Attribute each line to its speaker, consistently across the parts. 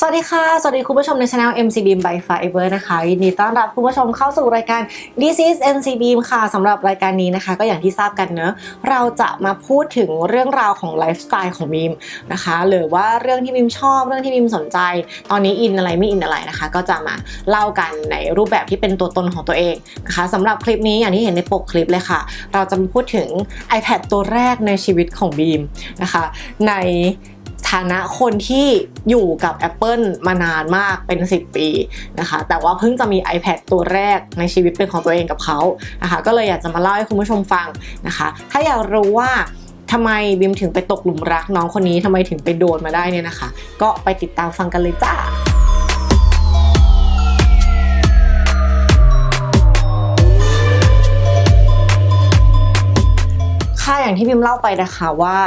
Speaker 1: สวัสดีค่ะ สวัสดีคุณผู้ชมในช anel MC Beam by Fiber นะคะยินดีต้อนรับคุณผู้ชมเข้าสู่รายการ This is MC Beam ค่ะสำหรับรายการนี้นะคะ ก็อย่างที่ทราบกันเนอะเราจะมาพูดถึงเรื่องราวของไลฟ์สไตล์ของบีมนะคะ หรือว่าเรื่องที่บีมชอบเรื่องที่บีมสนใจ ตอนนี้อินอะไรไม่อินอะไรนะคะ ก็จะมาเล่ากันในรูปแบบที่เป็นตัวตนของตัวเองนะคะสำหรับคลิปนี้อย่างที่เห็นในปกคลิปเลยค่ะ เราจะมาพูดถึง iPad ตัวแรกในชีวิตของบีมนะคะ ใน ฐานะคนที่อยู่กับ Apple มานานมากเป็น 10 ปีนะคะ แต่ว่าเพิ่งจะมี iPad ตัวแรกในชีวิตเป็นของตัวเองกับเขานะคะก็เลยอยากจะมาเล่าให้คุณผู้ชมฟังนะคะ ถ้าอยากรู้ว่าทำไมบิมถึงไปตกหลุมรักน้องคนนี้ทำไมถึงไปโดนมาได้เนี่ยนะคะ ก็ไปติดตามฟังกันเลยจ้า อย่างที่บิมเล่าไปนะคะว่า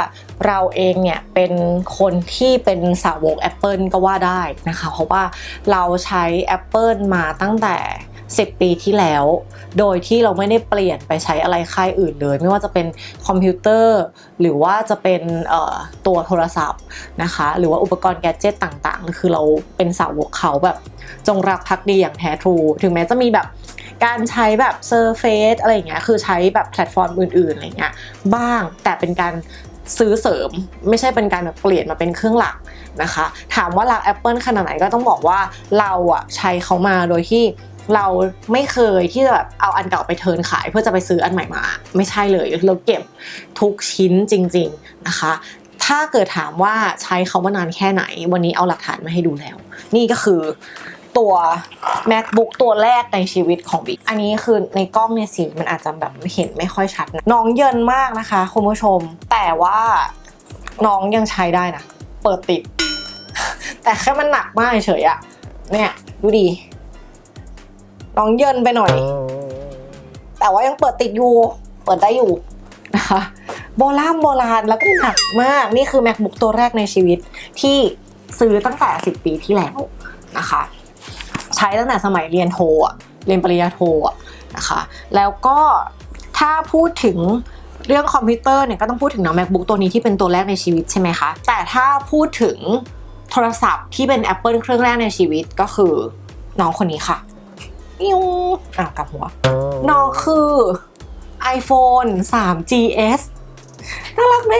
Speaker 1: เราเองเนี่ยเป็นคนที่เป็นสาวก Apple ก็ว่าได้นะคะ เพราะว่าเราใช้ Apple มาตั้งแต่ 10 ปีที่แล้ว โดยที่เราไม่ได้เปลี่ยนไปใช้อะไรค่ายอื่นเลย ไม่ว่าจะเป็นคอมพิวเตอร์ หรือว่าจะเป็นตัวโทรศัพท์นะคะ หรือว่าอุปกรณ์แกจิตต่างๆ คือเราเป็นสาวกเขาแบบจงรักภักดีอย่างแท้ทรู ถึงแม้จะมีแบบ การใช้แบบ Surface อะไรอย่างเงี้ยคือใช้แบบแพลตฟอร์มอื่นๆอะไรเงี้ยบ้างแต่เป็นการซื้อเสริมไม่ใช่เป็นการแบบเปลี่ยนมาเป็นเครื่องหลักนะคะ ถามว่ารัก Apple ขนาดไหนก็ต้องบอกว่าเราอะใช้เขามาโดยที่เราไม่เคยที่จะแบบเอาอันเก่าไปเทิร์นขายเพื่อจะไปซื้ออันใหม่มา ไม่ใช่เลยเราเก็บทุกชิ้นจริง ๆนะคะ ถ้าเกิดถามว่าใช้เขามานานแค่ไหน วันนี้เอาหลักฐานมาให้ดูแล้ว นี่ก็คือ ตัว MacBook ตัวแรกในชีวิตของบิ๊กอันนี้คือในกล้องเนี่ยสีมันอาจจะแบบเห็นไม่ค่อยชัดนะน้องเยินมากนะคะคุณผู้ชม แต่ว่าน้องยังใช้ได้นะ เปิดติด แต่แค่มันหนักมากเฉยอะเนี่ยดูดี น้องเยินไปหน่อย แต่ว่ายังเปิดติดอยู่ เปิดได้อยู่นะคะโบราณโบราณแล้วก็หนักมากนี่คือ MacBook ตัวแรกในชีวิตที่ซื้อตั้งแต่ 10 ปีที่แล้วนะคะ ใช้ตั้งแต่สมัยเรียนโทอะเรียนปริญญาโทอะนะคะแล้วก็ถ้าพูดถึงเรื่องคอมพิวเตอร์เนี่ยก็ต้องพูดถึงน้อง MacBook ตัวนี้ที่เป็นตัวแรกในชีวิตใช่ไหมคะแต่ถ้าพูดถึงโทรศัพท์ที่เป็น Apple เครื่องแรกในชีวิตก็คือน้องคนนี้ค่ะอิ้วอะกลับหัว น้องคือ iPhone 3GS น่ารักไหม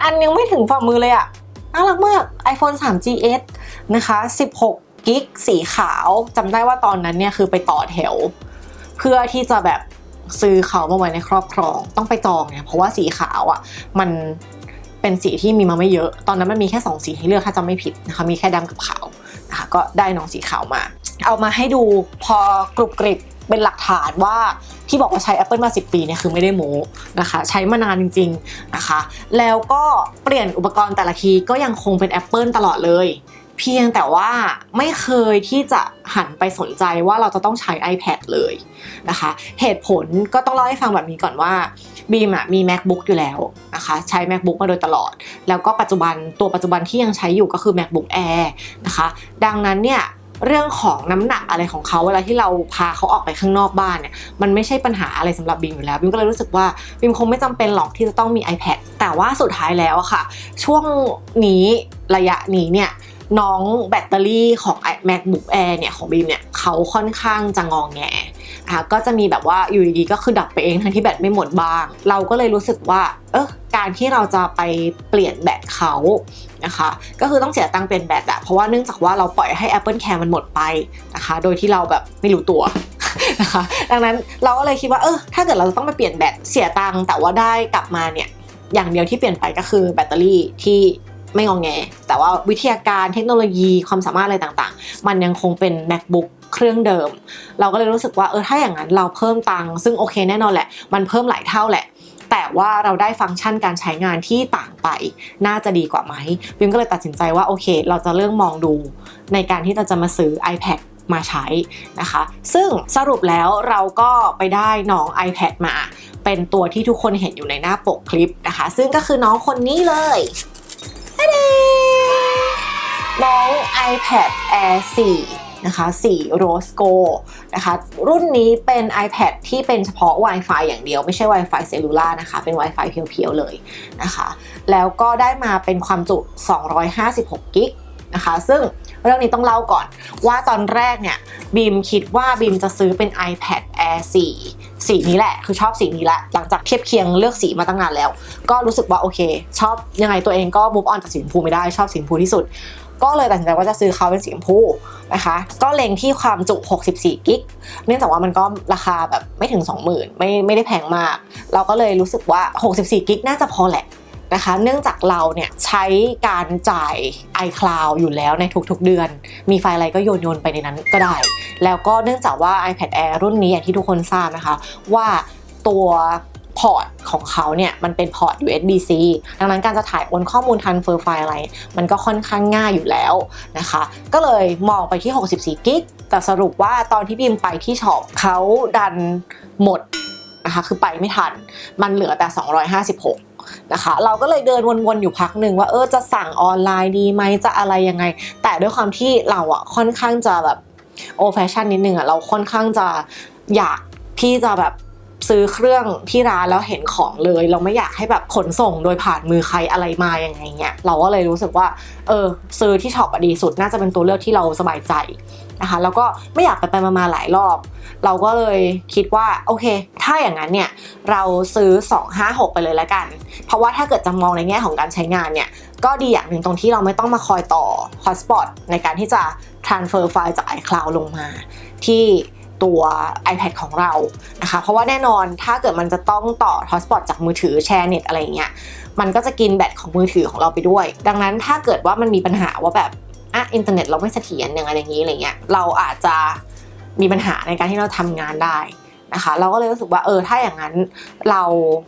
Speaker 1: อันยังไม่ถึงฝ่ามือเลยอะน่ารักมาก iPhone 3GS นะคะ 16 กิ๊กสีขาวจำได้ว่าตอนนั้นเนี่ยคือไปต่อแถว เพื่อที่จะแบบซื้อเขามาไว้ในครอบครองต้องไปจองเนี่ยเพราะว่าสีขาวอะ่ะมันเป็นสีที่มีมาไม่เยอะ ตอนนั้นมันมีแค่ 2 สีให้เลือกถ้าจำไม่ผิดนะคะมีแค่ดำกับขาวนะคะก็ได้น้องสีขาวมา เอามาให้ดูพอกรุบกริบเป็นหลักฐานว่าที่บอกว่าใช้ Apple มา 10 ปีเนี่ยคือไม่ได้โม้นะคะ ใช้มานานจริง ๆนะคะ แล้วก็เปลี่ยนอุปกรณ์แต่ละทีก็ยังคงเป็น Apple ตลอดเลย เพียงแต่ว่าไม่เคยที่จะหันไปสนใจว่าเราจะต้องใช้ iPad เลยนะคะ เหตุผลก็ต้องเล่าให้ฟังแบบนี้ก่อนว่าบีมอะมี MacBook อยู่แล้วนะคะใช้ MacBook มาโดยตลอด แล้วก็ปัจจุบันตัวปัจจุบันที่ยังใช้อยู่ก็คือ MacBook Air นะคะ ดังนั้นเนี่ยเรื่องของน้ำหนักอะไรของเขาเวลาที่เราพาเขาออกไปข้างนอกบ้านเนี่ยมันไม่ใช่ปัญหาอะไรสำหรับบีมอยู่แล้วบีมก็เลยรู้สึกว่าบีมคงไม่จำเป็นหรอกที่จะต้องมี iPad แต่ว่าสุดท้ายแล้วอะค่ะ ช่วงนี้ระยะนี้เนี่ย น้องแบตเตอรี่ของ MacBook Air เนี่ยของบีมเนี่ยเขาค่อนข้างจะงองแงอะก็จะมีแบบว่าอยู่ดีๆก็คือดับไปเองทั้งที่แบตไม่หมดบ้าง เราก็เลยรู้สึกว่าเออการที่เราจะไปเปลี่ยนแบตเขานะคะก็คือต้องเสียตังค์เปลี่ยนแบตอะเพราะว่าเนื่องจากว่าเราปล่อยให้ Apple Care มันหมดไปนะคะ โดยที่เราแบบไม่รู้ตัวนะคะดังนั้นเราก็เลยคิดว่าเออถ้าเกิดเราจะต้องไปเปลี่ยนแบตเสียตังค์แต่ว่าได้กลับมาเนี่ยอย่างเดียวที่เปลี่ยนไปก็คือแบตเตอรี่ที่ ไม่งองแง แต่ว่าวิทยาการเทคโนโลยีความสามารถอะไรต่างๆ มันยังคงเป็น macbook เครื่องเดิม เราก็เลยรู้สึกว่าเออถ้าอย่างนั้นเราเพิ่มตังค์ซึ่งโอเคแน่นอนแหละ มันเพิ่มหลายเท่าแหละ แต่ว่าเราได้ฟังก์ชันการใช้งานที่ต่างไป น่าจะดีกว่าไหมบิมก็เลยตัดสินใจว่าโอเค เราจะเริ่มมองดูในการที่เราจะมาซื้อ iPad มาใช้นะคะ ซึ่งสรุปแล้วเราก็ไปได้น้อง iPad มา เป็นตัวที่ทุกคนเห็นอยู่ในหน้าปกคลิปนะคะ ซึ่งก็คือน้องคนนี้เลย น้อง iPad Air 4 นะคะ 4 Rose Gold นะคะ รุ่นนี้เป็น iPad ที่เป็นเฉพาะ Wi-Fi อย่างเดียว ไม่ใช่ Wi-Fi เซลลูล่านะคะ เป็น Wi-Fi เพียวๆเลยนะคะ แล้วก็ได้มาเป็นความจุ 256 กิกนะคะ ซึ่ง เรื่องนี้ต้องเล่าก่อน ว่าตอนแรกเนี่ยบีมคิดว่าบีมจะซื้อเป็น iPad Air 4 สีนี้แหละ คือชอบสีนี้แหละ หลังจากเทียบเคียงเลือกสีมาตั้งนานแล้ว ก็รู้สึกว่าโอเค ชอบยังไงตัวเองก็มูฟออนจากสีชมพูไม่ได้ชอบสีชมพูที่สุด ก็เลยตัดสินใจว่าจะซื้อเขาเป็นสีชมพูนะคะ ก็เล็งที่ความจุ 64 กิก เนื่องจากว่ามันก็ราคาแบบไม่ถึง 20,000 ไม่ไม่ได้แพงมาก เราก็เลยรู้สึกว่า 64 กิกน่าจะพอแหละ นะคะ เนื่องจากเราเนี่ยใช้การจ่าย iCloud อยู่แล้วในทุกๆเดือน มีไฟล์อะไรก็โยนโยนไปในนั้นก็ได้ แล้วก็เนื่องจากว่า iPad Air รุ่นนี้อย่างที่ทุกคนทราบนะคะ ว่าตัวพอร์ตของเขาเนี่ยมันเป็นพอร์ต USB-C ดังนั้นการจะถ่ายโอนข้อมูล transfer ไฟล์อะไร มันก็ค่อนข้างง่ายอยู่แล้วนะคะ ก็เลยมองไปที่ 64กิกแต่สรุปว่าตอนที่พิมพ์ไปที่ช็อปเขาดันหมด นะคะ คือไปไม่ทัน มันเหลือแต่ 256 นะคะ เราก็เลยเดินวนๆอยู่พักหนึ่งว่าเออจะสั่งออนไลน์ดีไหมจะอะไรยังไง แต่ด้วยความที่เราอะค่อนข้างจะแบบโอแฟชั่นนิดนึงอะเราค่อนข้างจะอยากที่จะแบบซื้อเครื่องที่ร้านแล้วเห็นของเลย เราไม่อยากให้แบบขนส่งโดยผ่านมือใครอะไรมาอย่างไงเงี้ยเราก็เลยรู้สึกว่า เออซื้อที่ช็อปอะดีสุดน่าจะเป็นตัวเลือกที่เราสบายใจ นะคะ แล้วก็ไม่อยากไปไปมาหลายรอบ เราก็เลยคิดว่าโอเค ถ้าอย่างนั้นเนี่ยเราซื้อ 256 ไปเลยแล้วกัน เพราะว่าถ้าเกิดจะมองในแง่ของการใช้งานเนี่ยก็ดีอย่างหนึ่งตรงที่เราไม่ต้องมาคอยต่อ hotspot ในการที่จะ transfer ไฟล์จาก iCloud ลงมา ที่ตัว iPad ของเรานะคะ เพราะว่าแน่นอนถ้าเกิดมันจะต้องต่อ hotspot จากมือถือแชร์เน็ตอะไรเงี้ย มันก็จะกินแบตของมือถือของเราไปด้วย ดังนั้นถ้าเกิดว่ามันมีปัญหาว่าแบบ อะอินเทอร์เน็ตเราไม่เสถียรอย่างไรอย่างนี้อะไรเงี้ยเราอาจจะมีปัญหาในการที่เราทำงานได้นะคะเราก็เลยรู้สึกว่าเออถ้าอย่างนั้นเรา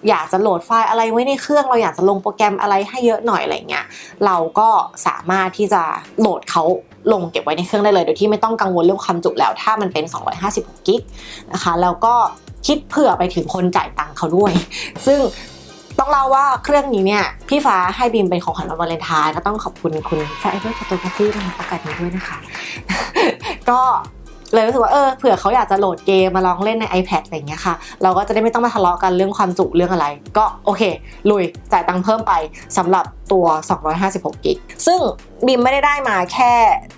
Speaker 1: อยากจะโหลดไฟล์อะไรไว้ในเครื่องเราอยากจะลงโปรแกรมอะไรให้เยอะหน่อยอะไรเงี้ยเราก็สามารถที่จะโหลดเขาลงเก็บไว้ในเครื่องได้เลยโดยที่ไม่ต้องกังวลเรื่องความจุแล้ว ถ้ามันเป็น 256กิกนะคะแล้วก็คิดเผื่อไปถึงคนจ่ายตังค์เขาด้วย ซึ่ง ต้องเล่าว่าเครื่องนี้เนี่ยพี่ฟ้าให้บีมเป็นของขวัญวันวาเลนไทน์ก็ต้องขอบคุณคุณแฟร์เอเวอร์ฟอโกราฟีในโอกาสนี้ด้วยนะคะ ก็เลยรู้สึกว่าเออเผื่อเขาอยากจะโหลดเกมมาลองเล่นใน iPad อะไรอย่างเงี้ยค่ะ เราก็จะได้ไม่ต้องมาทะเลาะกันเรื่องความจุเรื่องอะไร ก็โอเค ลุยจ่ายตังค์เพิ่มไปสำหรับตัว 256กิกซึ่งบีมไม่ได้ได้มาแค่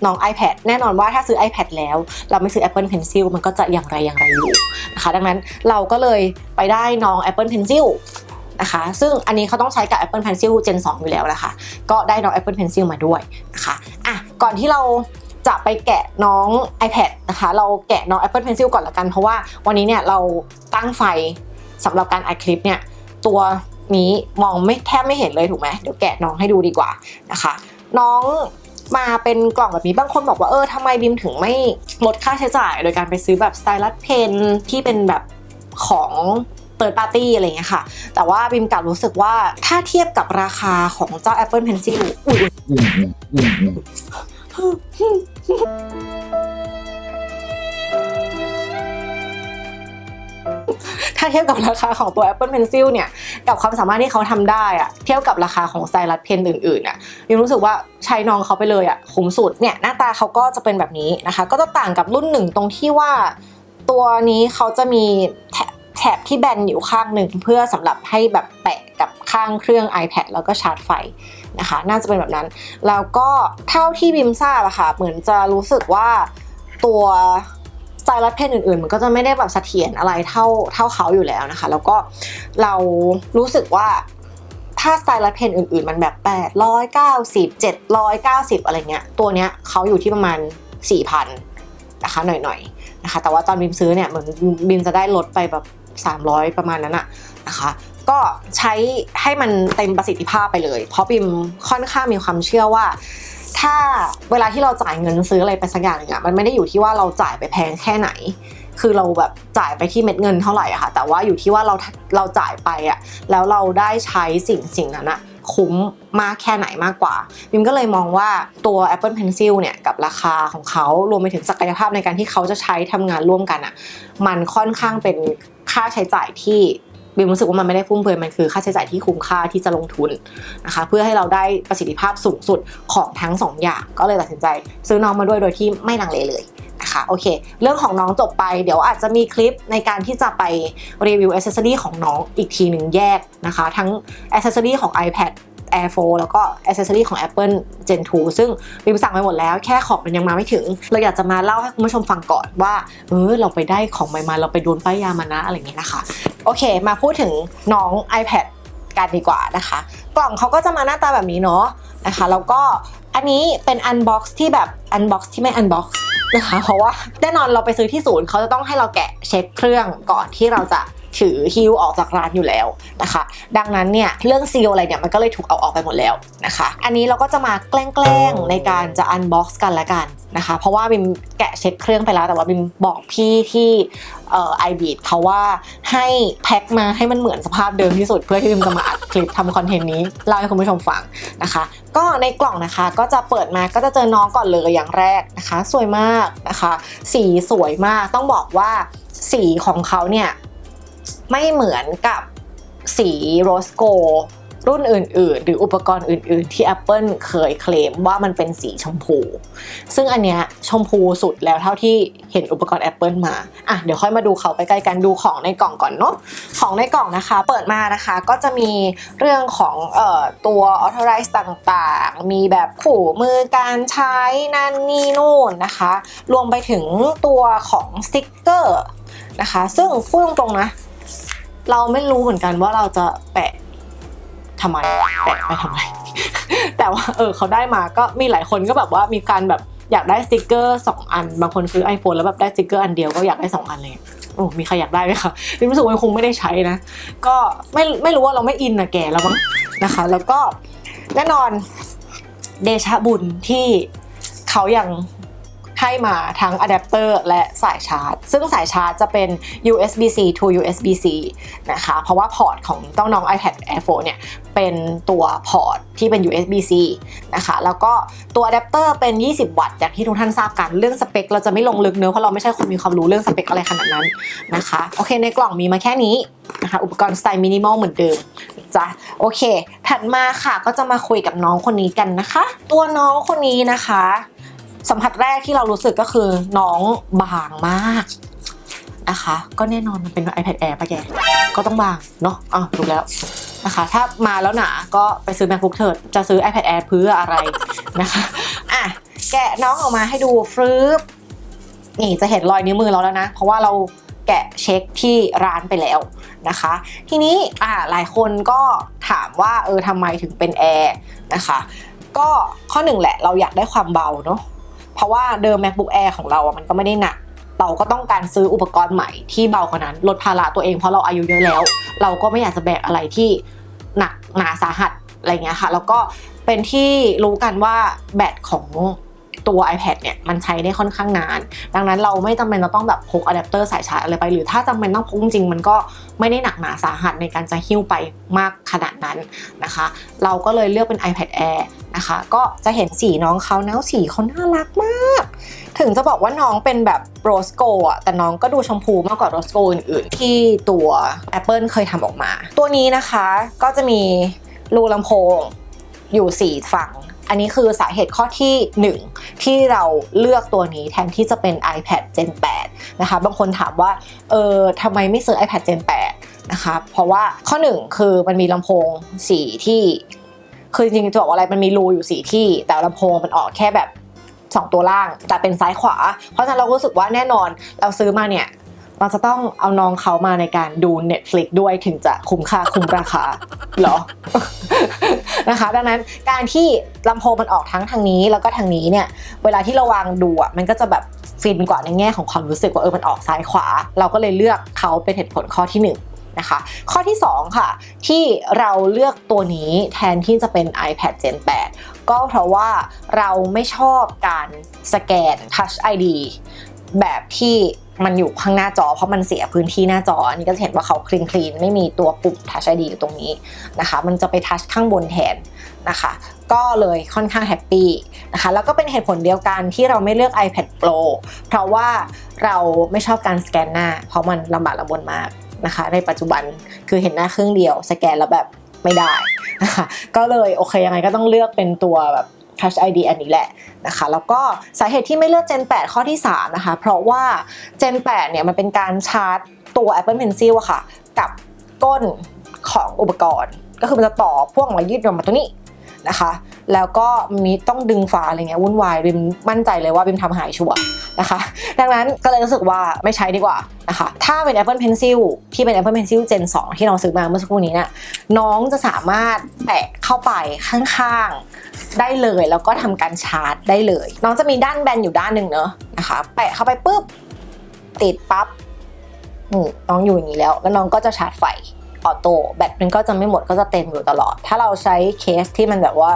Speaker 1: น้อง iPad แน่นอนว่าถ้าซื้อ iPad แล้ว เราไม่ซื้อ Apple Pencil มันก็จะอย่างไรอย่างไรอยู่นะคะดังนั้นเราก็เลยไปได้น้อง Apple Pencil นะคะ ซึ่งอันนี้เขาต้องใช้กับ Apple Pencil Gen 2 อยู่แล้วนะคะ ก็ได้น้อง Apple Pencil มาด้วยนะคะอะก่อนที่เราจะไปแกะน้อง iPad นะคะ เราแกะน้อง Apple Pencil ก่อนละกัน เพราะว่าวันนี้เนี่ยเราตั้งไฟสำหรับการอัดคลิปเนี่ยตัวนี้มองไม่แทบไม่เห็นเลยถูกไหมเดี๋ยวแกะน้องให้ดูดีกว่านะคะ น้องมาเป็นกล่องแบบนี้บางคนบอกว่าเออทำไมบิมถึงไม่ลดค่าใช้จ่าย โดยการไปซื้อแบบสไตลัสเพนที่เป็นแบบของ เติร์ดปาร์ตี้อะไรเงี้ยค่ะ แต่ว่าบิมกลับรู้สึกว่าถ้าเทียบกับราคาของเจ้า Apple Pencil อุ๊ยถ้าเทียบกับราคาของตัว Apple Pencil เนี่ย กับความสามารถที่เขาทำได้อะเทียบกับราคาของสไตลัสเพนอื่นๆอะยังรู้สึกว่าใช้น้องเขาไปเลยอะคุ้มสุดเนี่ยหน้าตาเขาก็จะเป็นแบบนี้นะคะ ก็จะต่างกับรุ่นหนึ่งตรงที่ว่าตัวนี้เขาจะมี แถบแถบที่แบนอยู่ข้างหนึ่งเพื่อสำหรับให้แบบแปะกับข้างเครื่อง iPad แล้วก็ชาร์จไฟนะคะ น่าจะเป็นแบบนั้น แล้วก็เท่าที่บิมทราบอะค่ะ เหมือนจะรู้สึกว่าตัวสไตลัสเพนอื่นๆ มันก็จะไม่ได้แบบเสถียรอะไรเท่าเท่าเขาอยู่แล้วนะคะ แล้วก็เรารู้สึกว่าถ้าสไตลัสเพนอื่นๆ มันแบบ 890 790 อะไรเงี้ย ตัวเนี้ยเขาอยู่ที่ประมาณ 4,000นะคะหน่อยๆนะคะ แต่ว่าตอนบิมซื้อเนี่ยเหมือนบิมจะได้ลดไปแบบ 300 ประมาณนั้นอะนะคะก็ใช้ให้มันเต็มประสิทธิภาพไปเลย เพราะบิมค่อนข้างมีความเชื่อว่า ถ้าเวลาที่เราจ่ายเงินซื้ออะไรไปสักอย่างหนึ่งอะมันไม่ได้อยู่ที่ว่าเราจ่ายไปแพงแค่ไหน คือเราแบบจ่ายไปที่เม็ดเงินเท่าไหร่อะค่ะ แต่ว่าอยู่ที่ว่าเราเราจ่ายไปอะแล้วเราได้ใช้สิ่งสิ่งนั้นอะ คุ้มมากแค่ไหนมากกว่าบิมก็เลยมองว่าตัว Apple Pencil เนี่ยกับราคาของเขารวมไปถึงศักยภาพในการที่เขาจะใช้ทำงานร่วมกันอะมันค่อนข้างเป็นค่าใช้จ่ายที่ บิมรู้สึกว่ามันไม่ได้ฟุ่มเฟือยมันคือค่าใช้จ่ายที่คุ้มค่าที่จะลงทุนนะคะ เพื่อให้เราได้ประสิทธิภาพสูงสุดของทั้งสองอย่าง ก็เลยตัดสินใจซื้อน้องมาด้วยโดยที่ไม่ลังเลเลยนะคะโอเค เรื่องของน้องจบไปเดี๋ยวอาจจะมีคลิปในการที่จะไปรีวิวอ c เซสซอรีของน้องอีกทีหนึ่งแยกนะคะ ทั้งอ c c e s s o r y ของ iPad Air 4 แล้วก็ Accessory ของ Apple Gen 2 ซึ่งบิมสั่งไปหมดแล้วแค่ของมันยังมาไม่ถึง เราอยากจะมาเล่าให้คุณผู้ชมฟังก่อนว่าเออเราไปได้ของใหม่มาเราไปโดนป้ายยามานะอะไรอย่างเงี้ยนะคะ โอเค มาพูดถึงน้อง iPad กันดีกว่านะคะ กล่องเขาก็จะมาหน้าตาแบบนี้เนาะนะคะ แล้วก็อันนี้เป็น unbox ที่แบบ unbox ที่ไม่ unbox นะคะ เพราะว่าแน่นอนเราไปซื้อที่ศูนย์เขาจะต้องให้เราแกะเช็คเครื่องก่อนที่เราจะ ถือฮิวออกจากร้านอยู่แล้วนะคะ ดังนั้นเนี่ยเรื่องซีลอะไรเนี่ยมันก็เลยถูกเอาออกไปหมดแล้วนะคะ อันนี้เราก็จะมาแกล้งๆในการจะ unbox กันละกันนะคะ เพราะว่าบิมแกะเช็คเครื่องไปแล้ว แต่ว่าบิมบอกพี่ที่ไอบีดเขาว่าให้แพ็คมาให้มันเหมือนสภาพเดิมที่สุด เพื่อที่บิมจะมาอัดคลิปทำคอนเทนต์นี้เล่าให้คุณผู้ชมฟังนะคะ ก็ในกล่องนะคะก็จะเปิดมาก็จะเจอน้องก่อนเลยอย่างแรกนะคะ สวยมากนะคะ สีสวยมากต้องบอกว่าสีของเขาเนี่ย ไม่เหมือนกับสีโรสโกรุ่นอื่น ๆ หรืออุปกรณ์อื่น ๆ ที่ Apple เคยเคลมว่ามันเป็นสีชมพู ซึ่งอันเนี้ยชมพูสุดแล้วเท่าที่เห็นอุปกรณ์ Apple มา อะ เดี๋ยวค่อยมาดูเขาใกล้ๆกันดูของในกล่องก่อนเนาะ ของในกล่องนะคะ เปิดมานะคะก็จะมีเรื่องของเอ่อตัว authorize ต่างๆ มีแบบขู่มือการใช้นั่นนี่นู่นนะคะ รวมไปถึงตัวของสติ๊กเกอร์นะคะ ซึ่งพูดตรงๆนะ เราไม่รู้เหมือนกันว่าเราจะแปะทำไมแปะไปทำไม แต่ว่าเออเขาได้มาก็มีหลายคนก็แบบว่ามีการแบบอยากได้สติกเกอร์สองอัน บางคนซื้อ iPhone แล้วแบบได้สติกเกอร์อันเดียวก็อยากได้สองอันเลยโอ้มีใครอยากได้ไหมคะรู้สึกว่าคงไม่ได้ใช้นะ ก็ไม่ไม่รู้ว่าเราไม่อินนะแกแล้วมั้งนะคะ แล้วก็แน่นอนเดชะบุญที่เขายัง ให้มาทั้งอะแดปเตอร์และสายชาร์จ ซึ่งสายชาร์จจะเป็น USB-C to USB-C นะคะ เพราะว่าพอร์ตของต้องน้อง iPad Air 4เนี่ย เป็นตัวพอร์ตที่เป็น USB-C นะคะ แล้วก็ตัวอะแดปเตอร์เป็น 20 วัตต์อย่างที่ทุกท่านทราบกันเรื่องสเปคเราจะไม่ลงลึกเนื้อเพราะเราไม่ใช่คนมีความรู้เรื่องสเปคอะไรขนาดนั้นนะคะ โอเคในกล่องมีมาแค่นี้นะคะอุปกรณ์สไตล์มินิมอลเหมือนเดิมจ้ะโอเค ถัดมาค่ะก็จะมาคุยกับน้องคนนี้กันนะคะ ตัวน้องคนนี้นะคะ สัมผัสแรกที่เรารู้สึกก็คือน้องบางมากนะคะ ก็แน่นอนมันเป็น iPad Air ปะแก ก็ต้องบางเนาะอะถูกแล้วนะคะ ถ้ามาแล้วหนาก็ไปซื้อ MacBook เถิด จะซื้อ iPad Air เพื่ออะไรนะคะอะแกะน้องออกมาให้ดูฟรึบนี่จะเห็นรอยนิ้วมือเราแล้วนะ เพราะว่าเราแกะเช็คที่ร้านไปแล้วนะคะ ทีนี้อ่าหลายคนก็ถามว่าเออทำไมถึงเป็นแอร์นะคะ ก็ข้อหนึ่งแหละเราอยากได้ความเบาเนาะ เพราะว่าเดิม MacBook Air ของเราอะมันก็ไม่ได้หนักเราก็ต้องการซื้ออุปกรณ์ใหม่ที่เบากว่านั้น ลดภาระตัวเองเพราะเราอายุเยอะแล้ว เราก็ไม่อยากจะแบกอะไรที่หนักหนาสาหัสอะไรเงี้ยค่ะ แล้วก็เป็นที่รู้กันว่าแบตของ ตัว iPad เนี่ยมันใช้ได้ค่อนข้างนาน ดังนั้นเราไม่จำเป็นจะต้องแบบพกอะแดปเตอร์สายชาร์จอะไรไป หรือถ้าจำเป็นต้องพกจริงมันก็ไม่ได้หนักหนาสาหัสในการจะหิ้วไปมากขนาดนั้นนะคะ เราก็เลยเลือกเป็น iPad Air นะคะ ก็จะเห็นสีน้องเขาแนวสีเขาน่ารักมาก ถึงจะบอกว่าน้องเป็นแบบโรสโกอะแต่น้องก็ดูชมพูมากกว่าโรสโกอื่นๆ ที่ตัว Apple เคยทำออกมา ตัวนี้นะคะก็จะมีรูลำโพงอยู่ 4 ฝั่ง อันนี้คือสาเหตุข้อที่ 1 ที่เราเลือกตัวนี้แทนที่จะเป็น iPad Gen 8 นะคะ บางคนถามว่า เออทำไมไม่ซื้อ iPad Gen 8 นะคะ เพราะว่าข้อ 1 คือมันมีลำโพงสีที่ คือจริงๆจะบอกว่าอะไร มันมีรูอยู่สี่ที่ แต่ลำโพงมันออกแค่แบบ 2 ตัวล่าง แต่เป็นซ้ายขวา เพราะฉะนั้นเรารู้สึกว่าแน่นอนเราซื้อมาเนี่ยเราจะต้องเอาน้องเขามาในการดู Netflix ด้วยถึงจะคุ้มค่าคุ้มราคาเหรอ นะคะ ดังนั้นการที่ลำโพงมันออกทั้งทางนี้แล้วก็ทางนี้เนี่ยเวลาที่เราวางดูอะมันก็จะแบบฟินกว่าในแง่ของความรู้สึกว่าเออมันออกซ้ายขวา เราก็เลยเลือกเขาเป็นเหตุผลข้อที่หนึ่งนะคะข้อที่ 2 ค่ะ ที่เราเลือกตัวนี้แทนที่จะเป็น iPad Gen 8 ก็เพราะว่าเราไม่ชอบการสแกน Touch ID แบบที่ มันอยู่ข้างหน้าจอ เพราะมันเสียพื้นที่หน้าจอ อันนี้ก็จะเห็นว่าเขาคลีนคลีนไม่มีตัวปุ่ม Touch ID อยู่ตรงนี้นะคะ มันจะไปทัชข้างบนแทนนะคะ ก็เลยค่อนข้างแฮปปี้นะคะ แล้วก็เป็นเหตุผลเดียวกันที่เราไม่เลือก iPad Pro เพราะว่าเราไม่ชอบการสแกนหน้า เพราะมันลำบากลำบนมากนะคะ ในปัจจุบันคือเห็นหน้าครึ่งเดียว สแกนแล้วแบบไม่ได้นะคะ ก็เลยโอเคยังไงก็ต้องเลือกเป็นตัวแบบ Touch ID อันนี้แหละนะคะ แล้วก็สาเหตุที่ไม่เลือก Gen 8 ข้อที่ 3 นะคะ เพราะว่า Gen 8 เนี่ยมันเป็นการชาร์จตัว Apple Pencil อะค่ะ กับก้นของอุปกรณ์ ก็คือมันจะต่อพ่วงมายืดออกมาตัวนี้นะคะ แล้วก็มีต้องดึงฝาอะไรเงี้ยวุ่นวายบิมมั่นใจเลยว่าบิมทำหายชัวร์นะคะ ดังนั้นก็เลยรู้สึกว่าไม่ใช้ดีกว่านะคะถ้าเป็น Apple Pencil ที่เป็น Apple Pencil Gen 2 ที่เราซื้อมาเมื่อสักครู่นี้เนี่ยน้องจะสามารถแตะเข้าไปข้างๆ ได้เลยแล้วก็ทำการชาร์จได้เลย น้องจะมีด้านแบนอยู่ด้านหนึ่งเนอะนะคะแปะเข้าไปปุ๊บ ติดปั๊บน้องอยู่อย่างนี้แล้ว แล้วน้องก็จะชาร์จไฟออโต้แบตมันก็จะไม่หมดก็จะเต็มอยู่ตลอด ถ้าเราใช้เคสที่มันแบบว่า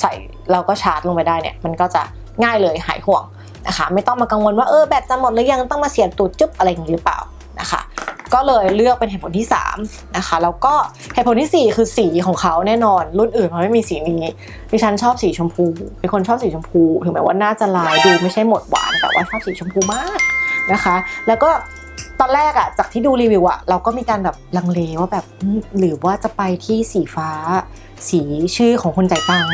Speaker 1: ใส่เราก็ชาร์จลงไปได้เนี่ยมันก็จะง่ายเลยหายห่วงนะคะไม่ต้องมากังวลว่าเออแบตจะหมดหรือยังต้องมาเสียบตูดจุ๊บอะไรอย่างนี้หรือเปล่านะคะก็เลยเลือกเป็นเหตุผลที่3นะคะแล้วก็เหตุผลทีสี่ 4 คือสีของเขาแน่นอน รุ่นอื่นมันไม่มีสีนี้ดิฉันชอบสีชมพูเป็นคนชอบสีชมพูถึงแม้ว่าน่าจะลายดูไม่ใช่หมดหวานแต่ว่าชอบสีชมพูมากนะคะ แล้วก็ตอนแรกอะจากที่ดูรีวิวอะเราก็มีการแบบลังเลว่าแบบหรือว่าจะไปที่สีฟ้า สีชื่อของคนจ่ายตัง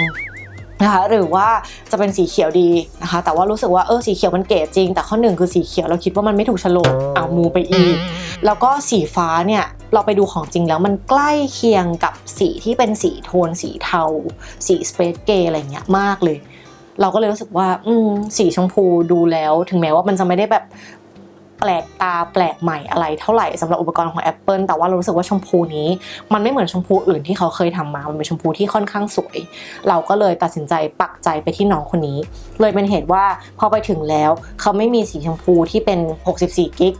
Speaker 1: นะคะหรือว่าจะเป็นสีเขียวดีนะคะ แต่ว่ารู้สึกว่าเออสีเขียวมันเก๋จริง แต่ข้อหนึ่งคือสีเขียวเราคิดว่ามันไม่ถูกโฉลกเอามูไปอีก แล้วก็สีฟ้าเนี่ยเราไปดูของจริงแล้วมันใกล้เคียงกับสีที่เป็นสีโทน สีเทา สีสเปซเกย์อะไรเงี้ยมากเลย เราก็เลยรู้สึกว่า อืมสีชมพูดูแล้ว ถึงแม้ว่ามันจะไม่ได้แบบ แปลกตาแปลกใหม่อะไรเท่าไหร่สำหรับอุปกรณ์ของ Apple แต่ว่าเรารู้สึกว่าชมพูนี้ มันไม่เหมือนชมพูอื่นที่เขาเคยทำมา มันเป็นชมพูที่ค่อนข้างสวย เราก็เลยตัดสินใจปักใจไปที่น้องคนนี้ เลยเป็นเหตุว่าพอไปถึงแล้วเขาไม่มีสีชมพูที่เป็น 64 กิก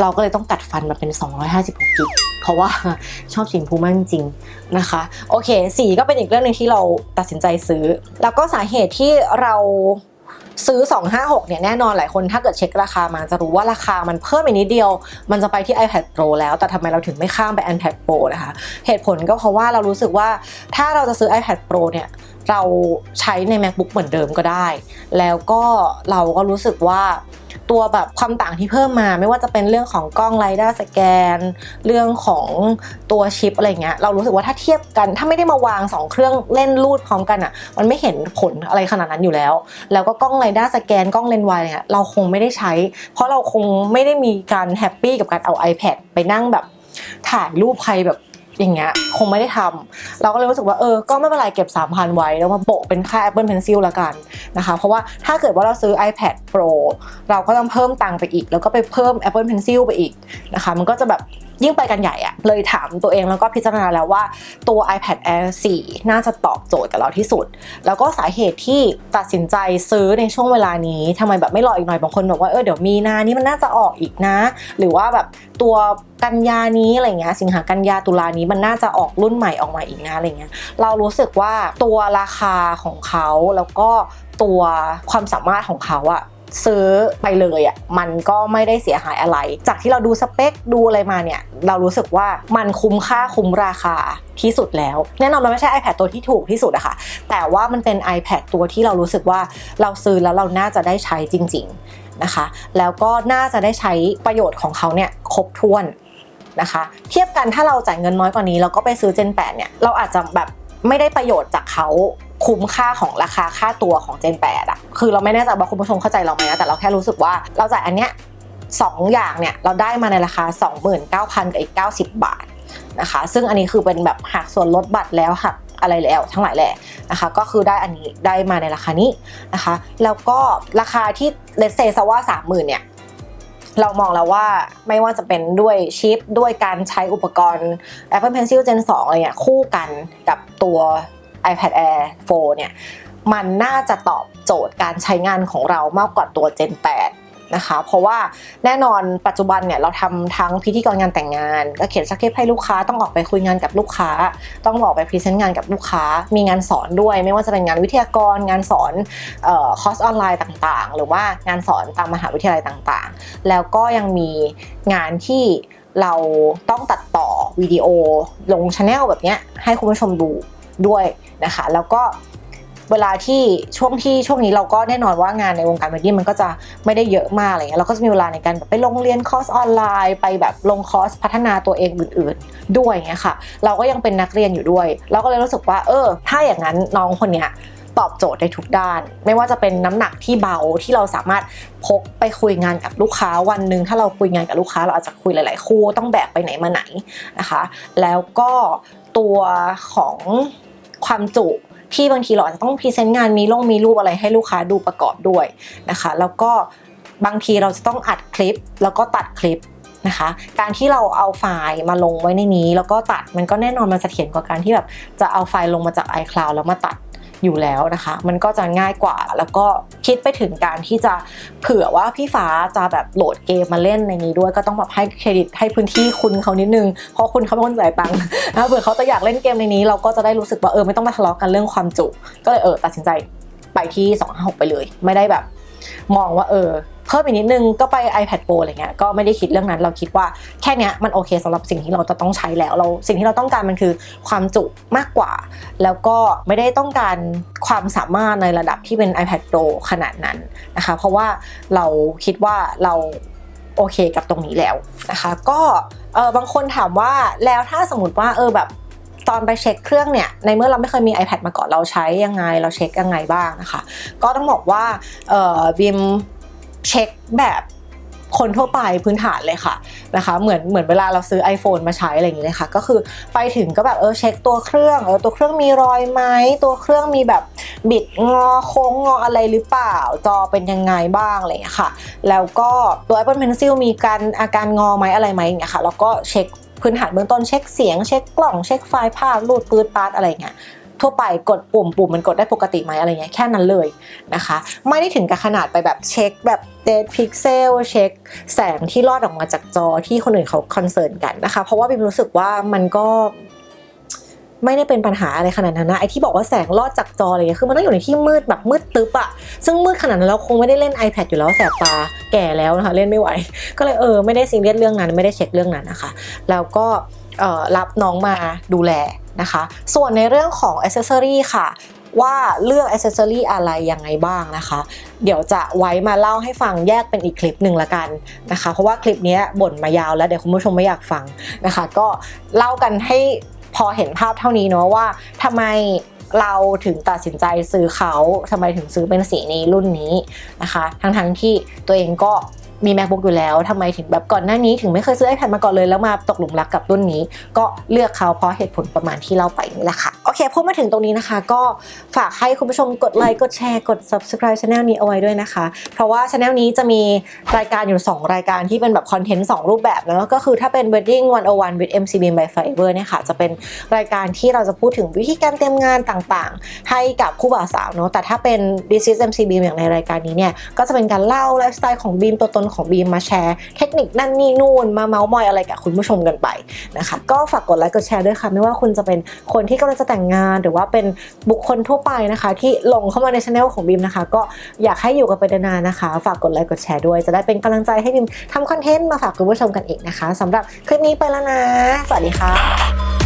Speaker 1: เราก็เลยต้องกัดฟันมาเป็น 256 กิก เพราะว่าชอบสีชมพูมากจริงนะคะ โอเค สีก็เป็นอีกเรื่องหนึ่งที่เราตัดสินใจซื้อ แล้วก็สาเหตุที่เรา ซื้อ 256 เนี่ยแน่นอนหลายคนถ้าเกิดเช็คราคามาจะรู้ว่าราคามันเพิ่มอีกนิดเดียว มันจะไปที่ iPad Pro แล้วแต่ทำไมเราถึงไม่ข้ามไป iPad Pro นะคะ เหตุผลก็เพราะว่าเรารู้สึกว่าถ้าเราจะซื้อ iPad Pro เนี่ยเราใช้ใน MacBook เหมือนเดิมก็ได้ แล้วก็เราก็รู้สึกว่า ตัวแบบความต่างที่เพิ่มมา ไม่ว่าจะเป็นเรื่องของกล้องไ i ด้าสแกน เรื่องของตัวชิปอะไรเงี้ยเรารู้สึกว่าถ้าเทียบกัน ถ้าไม่ได้มาวาง 2 เครื่องเล่นรูดพร้อมกันอะ มันไม่เห็นผลอะไรขนาดนั้นอยู่แล้ว แล้วก็กล้องไ i ด้าสแกนกล้องเลนส์วายเนี่ยเราคงไม่ได้ใช้ เพราะเราคงไม่ได้มีการแฮปปี้กับการเอา iPad ไปนั่งแบบถ่ายรูปใครแบบ อย่างเงี้ยคงไม่ได้ทำเราก็เลยรู้สึกว่าเออก็ไม่เป็นไรเก็บ 3,000 ไว้ แล้วมาโปะเป็นค่า Apple Pencil ละกันนะคะเพราะว่าถ้าเกิดว่าเราซื้อ iPad Pro เราก็ต้องเพิ่มตังค์ไปอีก แล้วก็ไปเพิ่ม Apple Pencil ไปอีกนะคะมันก็จะแบบ ยิ่งไปกันใหญ่อะเลยถามตัวเองแล้วก็พิจารณาแล้วว่าตัว iPad Air 4 น่าจะตอบโจทย์กับเราที่สุด แล้วก็สาเหตุที่ตัดสินใจซื้อในช่วงเวลานี้ทำไมแบบไม่รออีกหน่อยบางคนบอกว่าเออเดี๋ยวมีนานี้มันน่าจะออกอีกนะ หรือว่าแบบตัวกันยานี้อะไรเงี้ยสิงหากันยาตุลานี้มันน่าจะออกรุ่นใหม่ออกมาอีกนะอะไรเงี้ยเรารู้สึกว่าตัวราคาของเขาแล้วก็ตัวความสามารถของเขาอะ ซื้อไปเลยอะมันก็ไม่ได้เสียหายอะไร จากที่เราดูสเปคดูอะไรมาเนี่ย เรารู้สึกว่ามันคุ้มค่าคุ้มราคาที่สุดแล้ว แน่นอนมันไม่ใช่ iPad ตัวที่ถูกที่สุดอะค่ะแต่ว่ามันเป็น iPad ตัวที่เรารู้สึกว่าเราซื้อแล้วเราน่าจะได้ใช้จริง ๆนะคะ แล้วก็น่าจะได้ใช้ประโยชน์ของเขาเนี่ยครบถ้วนนะคะเทียบกันถ้าเราจ่ายเงินน้อยกว่านี้ แล้วก็ไปซื้อ Gen 8เนี่ยเราอาจจะแบบไม่ได้ประโยชน์จากเขา คุ้มค่าของราคาค่าตัวของ Gen 8อะคือเราไม่แน่ใจว่าคุณผู้ชมเข้าใจเราไหมนะแต่เราแค่รู้สึกว่าเราจ่ายอันเนี้ยสองอย่างเนี่ยเราได้มาในราคา 29,000กับอีก90 บาทนะคะ ซึ่งอันนี้คือเป็นแบบหักส่วนลดบัตรแล้วหักอะไรแล้วทั้งหลายแหละนะคะ ก็คือได้อันนี้ได้มาในราคานี้นะคะ แล้วก็ราคาที่เลสเซซว่า30,000เนี่ยเรามองแล้วว่าไม่ว่าจะเป็นด้วยชิป ด้วยการใช้อุปกรณ์ Apple Pencil Gen 2อะไรเนี่ยคู่กันกับตัว iPad Air 4 เนี่ย มันน่าจะตอบโจทย์การใช้งานของเรามากกว่าตัว Gen 8นะคะเพราะว่าแน่นอนปัจจุบันเนี่ยเราทำทั้งพิธีกรงานแต่งงาน ก็เขียนสคริปต์ให้ลูกค้าต้องออกไปคุยงานกับลูกค้า ต้องออกไปพรีเซนต์งานกับลูกค้า มีงานสอนด้วย ไม่ว่าจะเป็นงานวิทยากร งานสอนออคอร์สออนไลน์ต่างๆ หรือว่างานสอนตามมหาวิทยาลัยต่างๆ แล้วก็ยังมีงานที่เราต้องตัดต่อวิดีโอลงช anel แบบนี้ให้คุณผู้ชมดู ด้วยนะคะ แล้วก็เวลาที่ช่วงที่ช่วงนี้เราก็แน่นอนว่างานในวงการเวดดิ้งมันก็จะไม่ได้เยอะมากอะไรเงี้ยเราก็จะมีเวลาในการแบบไปลงเรียนคอร์สออนไลน์ ไปแบบลงคอร์สพัฒนาตัวเองอื่น ๆ ด้วยเงี้ยค่ะ เราก็ยังเป็นนักเรียนอยู่ด้วย เราก็เลยรู้สึกว่า เออ ถ้าอย่างนั้นน้องคนเนี้ย ตอบโจทย์ได้ทุกด้าน ไม่ว่าจะเป็นน้ำหนักที่เบาที่เราสามารถพกไปคุยงานกับลูกค้าวันหนึ่งถ้าเราคุยงานกับลูกค้า เราอาจจะคุยหลาย ๆ คู่ต้องแบกไปไหนมาไหนนะคะ แล้วก็ตัวของความจุที่บางทีเราอาจจะต้องพรีเซนต์งานมีลงมีรูปอะไรให้ลูกค้าดูประกอบด้วยนะคะ แล้วก็บางทีเราจะต้องอัดคลิปแล้วก็ตัดคลิปนะคะ การที่เราเอาไฟล์มาลงไว้ในนี้ แล้วก็ตัดมันก็แน่นอนมันเสถียรกว่าการที่แบบจะเอาไฟล์ลงมาจาก iCloud แล้วมาตัด อยู่แล้วนะคะ มันก็จะง่ายกว่าแล้วก็คิดไปถึงการที่จะเผื่อว่าพี่ฟ้าจะแบบโหลดเกมมาเล่นในนี้ด้วยก็ต้องแบบให้เครดิตให้พื้นที่คุณเขานิดนึง เพราะคุณเขาเป็นคนจ่ายตังค์นะเผื่อเขาจะอยากเล่นเกมในนี้ เราก็จะได้รู้สึกว่าเออไม่ต้องมาทะเลาะกันเรื่องความจุ ก็เลยเออตัดสินใจไปที่256ไปเลย ไม่ได้แบบ มองว่าเออ พิ่มอีกนิดนึงก็ไป iPad Pro อะไรเงี้ยก็ไม่ได้คิดเรื่องนั้น เราคิดว่าแค่เนี้ยมันโอเคสำหรับสิ่งที่เราจะต้องใช้แล้วเราสิ่งที่เราต้องการมันคือความจุมากกว่า แล้วก็ไม่ได้ต้องการความสามารถในระดับที่เป็น iPad Pro ขนาดนั้นนะคะ เพราะว่าเราคิดว่าเราโอเคกับตรงนี้แล้วนะคะ ก็เออบางคนถามว่าแล้วถ้าสมมติว่าเออแบบตอนไปเช็คเครื่องเนี่ย ในเมื่อเราไม่เคยมี iPad มาก่อนเราใช้ยังไง เราเช็คยังไงบ้างนะคะ ก็ต้องบอกว่าเออบิม เช็คแบบคนทั่วไปพื้นฐานเลยค่ะนะคะเหมือนเหมือนเวลาเราซื้อ iPhone มาใช้อะไรอย่างเงี้ยเลยค่ะ ก็คือไปถึงก็แบบเออเช็คตัวเครื่องเออตัวเครื่องมีรอยไหมตัวเครื่องมีแบบบิดงอโค้งงออะไรหรือเปล่า จอเป็นยังไงบ้างอะไรอย่างเงี้ยค่ะ แล้วก็ตัว Apple Pencil มีการอาการงอไหมอะไรไหมอย่างเงี้ยค่ะแล้วก็เช็คพื้นฐานเบื้องต้นเช็คเสียงเช็คกล่องเช็คไฟล์ภาพรูดปืดปาดอะไรอย่างเงี้ย ทั่วไปกดปุ่มปุ่มมันกดได้ปกติไหมอะไรเงี้ยแค่นั้นเลยนะคะ ไม่ได้ถึงกับขนาดไปแบบเช็คแบบเดทพิกเซลเช็คแสงที่รอดออกมาจากจอที่คนอื่นเขาคอนเซิร์นกันนะคะ เพราะว่าบิมรู้สึกว่ามันก็ไม่ได้เป็นปัญหาอะไรขนาดนั้นนะไอที่บอกว่าแสงลอดจากจออะไรเงี้ยคือมันต้องอยู่ในที่มืดแบบมืดตึ๊บอะซึ่งมืดขนาดนั้นเราคงไม่ได้เล่น iPad อยู่แล้วแสบตาแก่แล้วนะคะเล่นไม่ไหว ก็เลยเออไม่ได้ซีเรียสเรื่องนั้นไม่ได้เช็คเรื่องนั้นนะคะ แล้วก็ รับน้องมาดูแลนะคะ ส่วนในเรื่องของอ c เซอรีค่ะ ว่าเลือกอ c เซอรีอะไรยังไงบ้างนะคะ เดี๋ยวจะไว้มาเล่าให้ฟังแยกเป็นอีกคลิปหนึ่งละกันนะคะ เพราะว่าคลิปนี้บ่นมายาวแล้วเดี๋ยวคุณผู้ชมไม่อยากฟังนะคะ ก็เล่ากันให้พอเห็นภาพเท่านี้เนาะว่าทำไมเราถึงตัดสินใจซื้อเขาทำไมถึงซื้อเป็นสีนี้รุ่นนี้นะคะ ทั้งๆที่ตัวเองก็ มี macbook อยู่แล้วทำไมถึงแบบก่อนหน้านี้ถึงไม่เคยซื้อ iPad มาก่อนเลยแล้วมาตกหลุมรักกับรุ่นนี้ ก็เลือกเขาเพราะเหตุผลประมาณที่เล่าไปนี่แหละค่ะโอเคพูดมาถึงตรงนี้นะคะ ก็ฝากให้คุณผู้ชมกดไลค์กดแชร์กด subscribe channel นี้เอาไว้ด้วยนะคะ เพราะว่า channel นี้จะมีรายการอยู่ 2 รายการที่เป็นแบบคอนเทนต์2รูปแบบแล้วก็คือถ้าเป็น wedding 101 with MCB by Fiverr เนี่ยค่ะจะเป็นรายการที่เราจะพูดถึงวิธีการเตรียมงานต่างๆ ให้กับคู่บ่าวสาวเนาะแต่ถ้าเป็น This is MCB อย่างในรายการนี้เนี่ยก็จะเป็นการเล่าไลฟ์สไตล์ของบีมตัวตนของบีมมาแชร์เทคนิคนั่นนี่นู่นมาเมาส์มอยอะไรกับคุณผู้ชมกันไปนะคะก็ฝากกดไลค์กดแชร์ด้วยค่ะ ไม่ว่าคุณจะเป็นคนที่กำลังจะแต่งงาน หรือว่าเป็นบุคคลทั่วไปนะคะ ที่ลงเข้ามาในช anel ของบีมนะคะ ก็อยากให้อยู่กันไปนานๆนะคะ ฝากกดไลค์กดแชร์ด้วย จะได้เป็นกำลังใจให้บีมทำคอนเทนต์มาฝากคุณผู้ชมกันอีกนะคะสำหรับคลิปนี้ไปแล้วนะ สวัสดีค่ะ